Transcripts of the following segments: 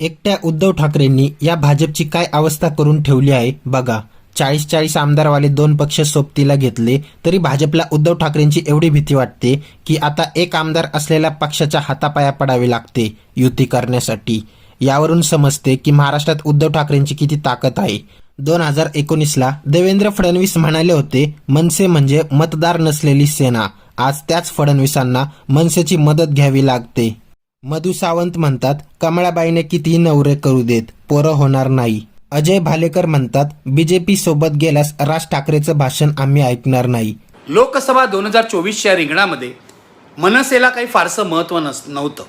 एकट्या उद्धव ठाकरेंनी या भाजपची काय अवस्था करून ठेवली आहे? बघा. चाळीस चाळीस आमदारवाले दोन पक्ष सोबतीला घेतले तरी भाजपला उद्धव ठाकरेंची एवढी भीती वाटते की आता एक आमदार असलेल्या पक्षाच्या हातापाया पडावे लागते युती करण्यासाठी. यावरून समजते की महाराष्ट्रात उद्धव ठाकरेंची किती ताकद आहे. दोन हजार एकोणीसला देवेंद्र फडणवीस म्हणाले होते मनसे म्हणजे मतदार नसलेली सेना. आज त्याच फडणवीसांना मनसेची मदत घ्यावी लागते. मधु सावंत म्हणतात कमळाबाईने कितीही नवरे करू देत पोरं होणार नाही. अजय भालेकर म्हणतात बीजेपी सोबत गेल्यास राज ठाकरेचं भाषण आम्ही ऐकणार नाही. लोकसभा दोन हजार चोवीसच्या रिंगणामध्ये मनसेला काही फारसं महत्त्व नस नव्हतं.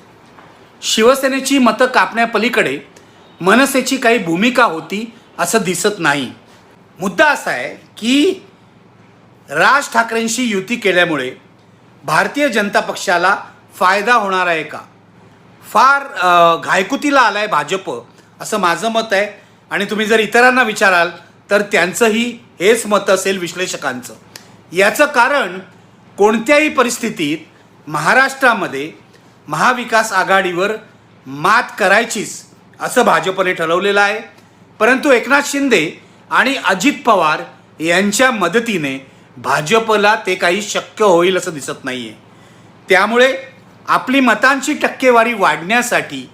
शिवसेनेची मतं कापण्यापलीकडे मनसेची काही भूमिका होती असं दिसत नाही. मुद्दा असा आहे की राज ठाकरेंशी युती केल्यामुळे भारतीय जनता पक्षाला फायदा होणार आहे का? फार घायकुतीला आलं आहे भाजप असं माझं मत आहे. आणि तुम्ही जर इतरांना विचाराल तर त्यांचंही हेच मत असेल विश्लेषकांचं. याचं कारण कोणत्याही परिस्थितीत महाराष्ट्रामध्ये महाविकास आघाडीवर मात करायचीच असं भाजपने ठरवलेलं आहे. परंतु एकनाथ शिंदे आणि अजित पवार यांच्या मदतीने भाजपला ते काही शक्य होईल असं दिसत नाही आहे त्यामुळे आपली मतांची टक्केवारी वाढण्यासाठी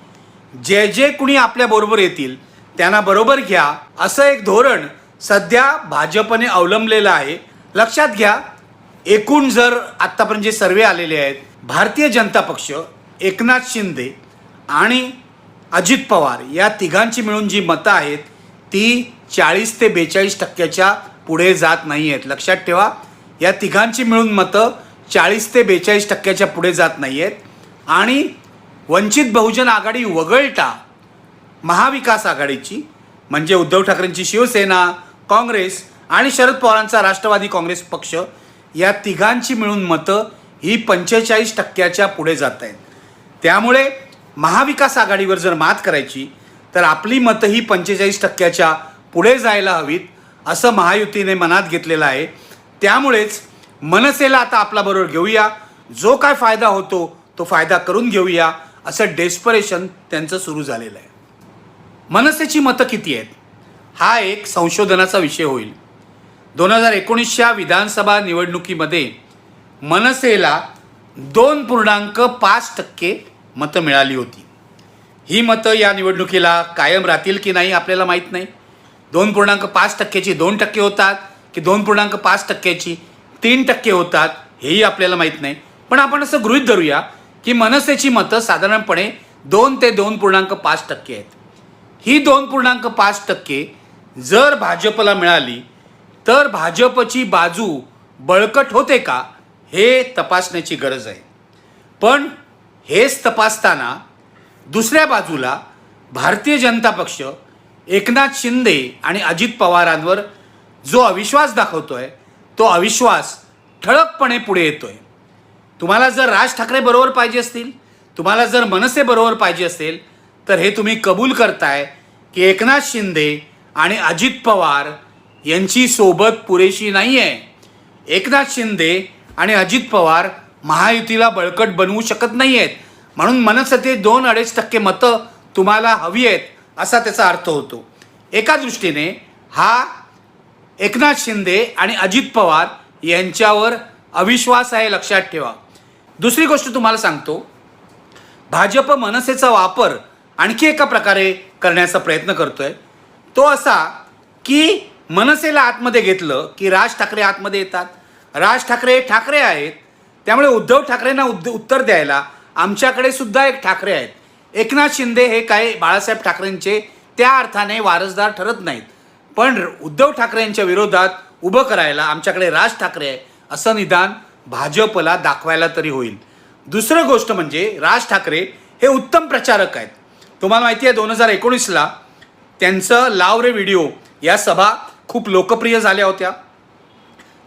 जे जे कुणी आपल्याबरोबर येतील त्यांना बरोबर घ्या. असं एक धोरण सध्या भाजपने अवलंबलेलं आहे. लक्षात घ्या एकूण जर आत्तापर्यंत जे सर्वे आलेले आहेत भारतीय जनता पक्ष एकनाथ शिंदे आणि अजित पवार या तिघांची मिळून जी मतं आहेत ती चाळीस ते बेचाळीस टक्क्याच्या पुढे जात नाही आहेत लक्षात ठेवा या तिघांची मिळून मतं चाळीस ते बेचाळीस टक्क्याच्या पुढे जात नाही आहेत आणि वंचित बहुजन आघाडी वगळता महाविकास आघाडीची म्हणजे उद्धव ठाकरेंची शिवसेना काँग्रेस आणि शरद पवारांचा राष्ट्रवादी काँग्रेस पक्ष या तिघांची मिळून मतं ही पंचेचाळीस टक्क्याच्या पुढे जात आहेत. त्यामुळे महाविकास आघाडीवर जर मात करायची तर आपली मतं ही पंचेचाळीस टक्क्याच्या पुढे जायला हवीत असं महायुतीने मनात घेतलेलं आहे. त्यामुळेच मनसेला आता आपल्याबरोबर घेऊया. जो काय फायदा होतो तो फायदा करून घेऊया. असं डेस्परेशन त्यांचं सुरू झालेलं आहे. मनसेची मतं किती आहेत? हा एक संशोधनाचा विषय होईल. दोन हजार एकोणीसच्या विधानसभा निवडणुकीमध्ये मनसेला दोन पूर्णांक पाच टक्के मतं मिळाली होती. ही मतं या निवडणुकीला कायम राहतील की नाही आपल्याला माहीत नाही. दोन पूर्णांक पाच टक्क्याची दोन टक्के होतात की दोन पूर्णांक पाच टक्क्याची? तीन टक्के होतात हेही आपल्याला माहीत नाही. पण आपण असं गृहित धरूया की मनसेची मतं साधारणपणे दोन ते दोन पूर्णांक पाच टक्के आहेत. ही दोन पूर्णांक पाच टक्के जर भाजपला मिळाली तर भाजपची बाजू बळकट होते का हे तपासण्याची गरज आहे. पण हेच तपासताना दुसऱ्या बाजूला भारतीय जनता पक्ष एकनाथ शिंदे आणि अजित पवारांवर जो अविश्वास दाखवतो आहे तो अविश्वास ठळकपणे पुढे येतोय. तुम्हाला जर राज ठाकरे बरोबर पाहिजे असतील तुम्हाला जर मनसे बरोबर पाहिजे असेल तर हे तुम्ही कबूल करताय की एकनाथ शिंदे आणि अजित पवार यांची सोबत पुरेशी नाही आहे एकनाथ शिंदे आणि अजित पवार महायुतीला बळकट बनवू शकत नाही आहेत म्हणून मनसेचे दोन अडीच टक्के मतं तुम्हाला हवी आहेत असा त्याचा अर्थ होतो. एका दृष्टीने हा एकनाथ शिंदे आणि अजित पवार यांच्यावर अविश्वास आहे लक्षात ठेवा. दुसरी गोष्ट तुम्हाला सांगतो. भाजप मनसेचा वापर आणखी एका प्रकारे करण्याचा प्रयत्न करतोय. तो असा की मनसेला आतमध्ये घेतलं की राज ठाकरे आतमध्ये येतात. राज ठाकरे ठाकरे आहेत. त्यामुळे उद्धव ठाकरेंना उद्द उत्तर द्यायला आमच्याकडे सुद्धा एक ठाकरे आहेत. एकनाथ शिंदे हे काही बाळासाहेब ठाकरेंचे त्या अर्थाने वारसदार ठरत नाहीत. पण उद्धव ठाकरेंच्या विरोधात उभं करायला आमच्याकडे राज ठाकरे आहे असं निदान भाजपला दाखवायला तरी होईल. दुसरं गोष्ट म्हणजे राज ठाकरे हे उत्तम प्रचारक आहेत. तुम्हाला माहिती आहे दोन हजार एकोणीसला त्यांचं लाव रे व्हिडिओ या सभा खूप लोकप्रिय झाल्या होत्या.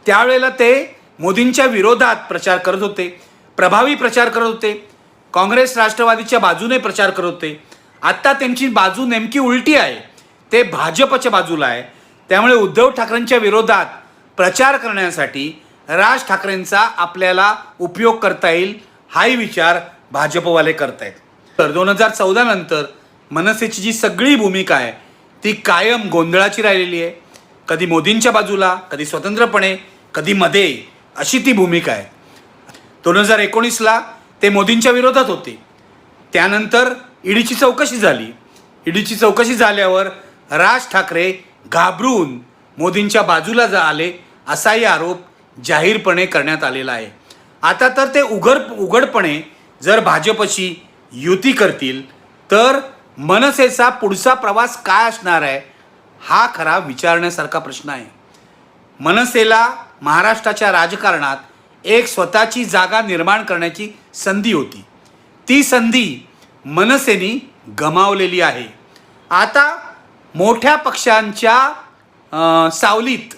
त्यावेळेला ते मोदींच्या विरोधात प्रचार करत होते प्रभावी प्रचार करत होते काँग्रेस राष्ट्रवादीच्या बाजूने प्रचार करत होते. आत्ता त्यांची बाजू नेमकी उलटी आहे. ते भाजपच्या बाजूला आहे. त्यामुळे उद्धव ठाकरेंच्या विरोधात प्रचार करण्यासाठी राज ठाकरेंचा आपल्याला उपयोग करता येईल हाही विचार भाजपवाले करतायत. तर दोन हजार चौदा नंतर मनसेची जी सगळी भूमिका आहे ती कायम गोंधळाची राहिलेली आहे. कधी मोदींच्या बाजूला कधी स्वतंत्रपणे कधी मध्ये अशी ती भूमिका आहे. दोन हजार एकोणीसला ते मोदींच्या विरोधात होते. त्यानंतर ईडीची चौकशी झाली. ईडीची चौकशी झाल्यावर राज ठाकरे घाबरून मोदींच्या बाजूला जा आले असाही आरोप जाहीरपणे करण्यात आलेला आहे. आता तर ते उघड उघडपणे जर भाजपशी युती करतील तर मनसेचा पुढचा प्रवास काय असणार आहे हा खरा विचारण्यासारखा प्रश्न आहे. मनसेला महाराष्ट्राच्या राजकारणात एक स्वतःची जागा निर्माण करण्याची संधी होती. ती संधी मनसेनी गमावलेली आहे. आता मोठ्या पक्षांच्या सावलीत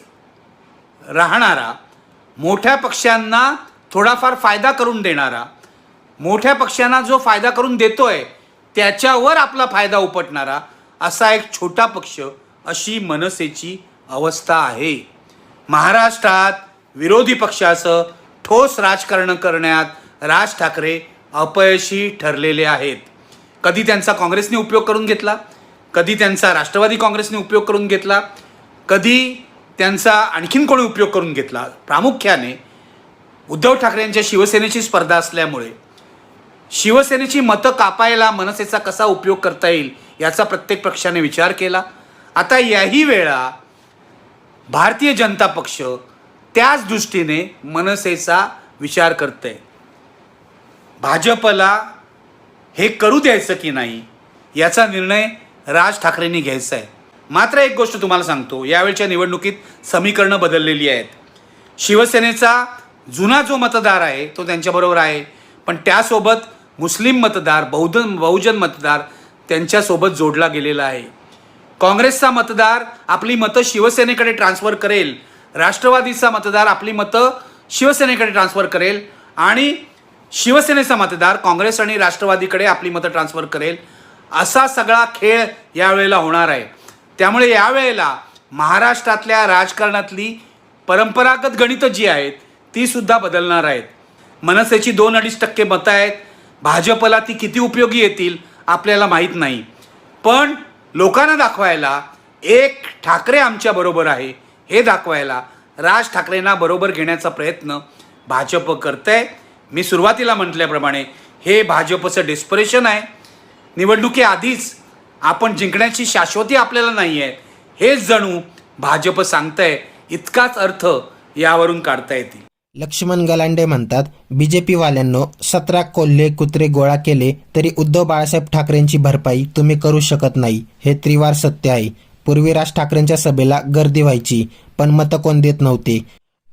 राहणारा मोठ्या पक्षांना थोडाफार फायदा करून देणारा मोठ्या पक्षांना जो फायदा करून देतोय त्याच्यावर आपला फायदा उपटणारा असा एक छोटा पक्ष अशी मनसेची अवस्था आहे. महाराष्ट्रात विरोधी पक्षाचं ठोस राजकारण करण्यात राज ठाकरे अपयशी ठरलेले आहेत. कधी त्यांचा काँग्रेसने उपयोग करून घेतला? कधी त्यांचा राष्ट्रवादी काँग्रेसने उपयोग करून घेतला कधी त्यांचा आणखीन कोणी उपयोग करून घेतला प्रामुख्याने उद्धव ठाकरे यांच्या शिवसेनेची स्पर्धा असल्यामुळे. शिवसेनेची मतं कापायला मनसेचा कसा उपयोग करता येईल याचा प्रत्येक पक्षाने विचार केला. आता याही वेळा भारतीय जनता पक्ष त्याच दृष्टीने मनसेचा विचार करते भाजपला हे करू द्यायचं की नाही याचा निर्णय राज ठाकरेंनी घ्यायचं आहे. मात्र एक गोष्ट तुम्हाला सांगतो यावेळच्या निवडणुकीत समीकरणं बदललेली आहेत. शिवसेनेचा जुना जो मतदार आहे तो त्यांच्याबरोबर आहे. पण त्यासोबत मुस्लिम मतदार बौद्ध बहुजन मतदार त्यांच्यासोबत जोडला गेलेला आहे. काँग्रेसचा मतदार आपली मतं शिवसेनेकडे ट्रान्सफर करेल. राष्ट्रवादीचा मतदार आपली मतं शिवसेनेकडे ट्रान्सफर करेल. आणि शिवसेनेचा मतदार काँग्रेस आणि राष्ट्रवादीकडे आपली मतं ट्रान्सफर करेल. असा सगळा खेळ यावेळेला होणार आहे. त्यामुळे यावेळेला महाराष्ट्रातल्या राजकारणातली परंपरागत गणितं जी आहेत ती सुद्धा बदलणार आहेत. मनसेची दोन अडीच टक्के मतं आहेत. भाजपला ती किती उपयोगी येतील आपल्याला माहीत नाही. पण लोकांना दाखवायला एक ठाकरे आमच्या बरोबर आहे हे दाखवायला राज ठाकरेंना बरोबर घेण्याचा प्रयत्न भाजप करत आहे मी सुरुवातीला म्हटल्याप्रमाणे हे भाजपचं डेस्परेशन आहे. निवडणुकीआधीच आपण जिंकण्याची शाश्वती आपल्याला नाही आहे हेच जणू भाजप सांगतंय इतकाच अर्थ यावरून काढता येतील. लक्ष्मण गलांडे म्हणतात बीजेपी वाल्यांनो सतरा कोल्हे कुत्रे गोळा केले तरी उद्धव बाळासाहेब ठाकरेंची भरपाई तुम्ही करू शकत नाही. हे त्रिवार सत्य आहे. पूर्वी राज ठाकरेंच्या सभेला गर्दी व्हायची पण मतं कोण देत नव्हते.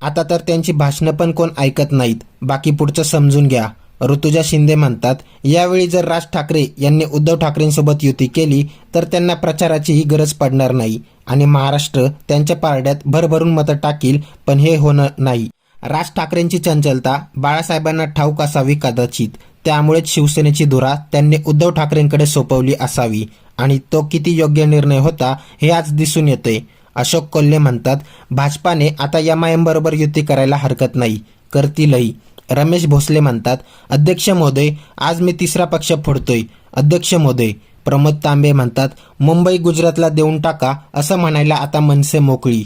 आता तर त्यांची भाषणं पण कोण ऐकत नाहीत. बाकी पुढचं समजून घ्या. ऋतुजा शिंदे म्हणतात यावेळी जर राज ठाकरे यांनी उद्धव ठाकरेंसोबत युती केली तर त्यांना प्रचाराचीही गरज पडणार नाही आणि महाराष्ट्र त्यांच्या पारड्यात भरभरून मतं टाकील पण हे होणार नाही. राज ठाकरेंची चंचलता बाळासाहेबांना ठाऊक असावी कदाचित. त्यामुळेच शिवसेनेची धुरा त्यांनी उद्धव ठाकरेंकडे सोपवली असावी आणि तो किती योग्य निर्णय होता हे आज दिसून येते अशोक कोल्हे म्हणतात भाजपाने आता एम बरोबर युती करायला हरकत नाही. करतीलही रमेश भोसले म्हणतात अध्यक्ष महोदय आज मी तिसरा पक्ष फोडतोय. अध्यक्ष महोदय प्रमोद तांबे म्हणतात मुंबई गुजरातला देऊन टाका असं म्हणायला आता मनसे मोकळी.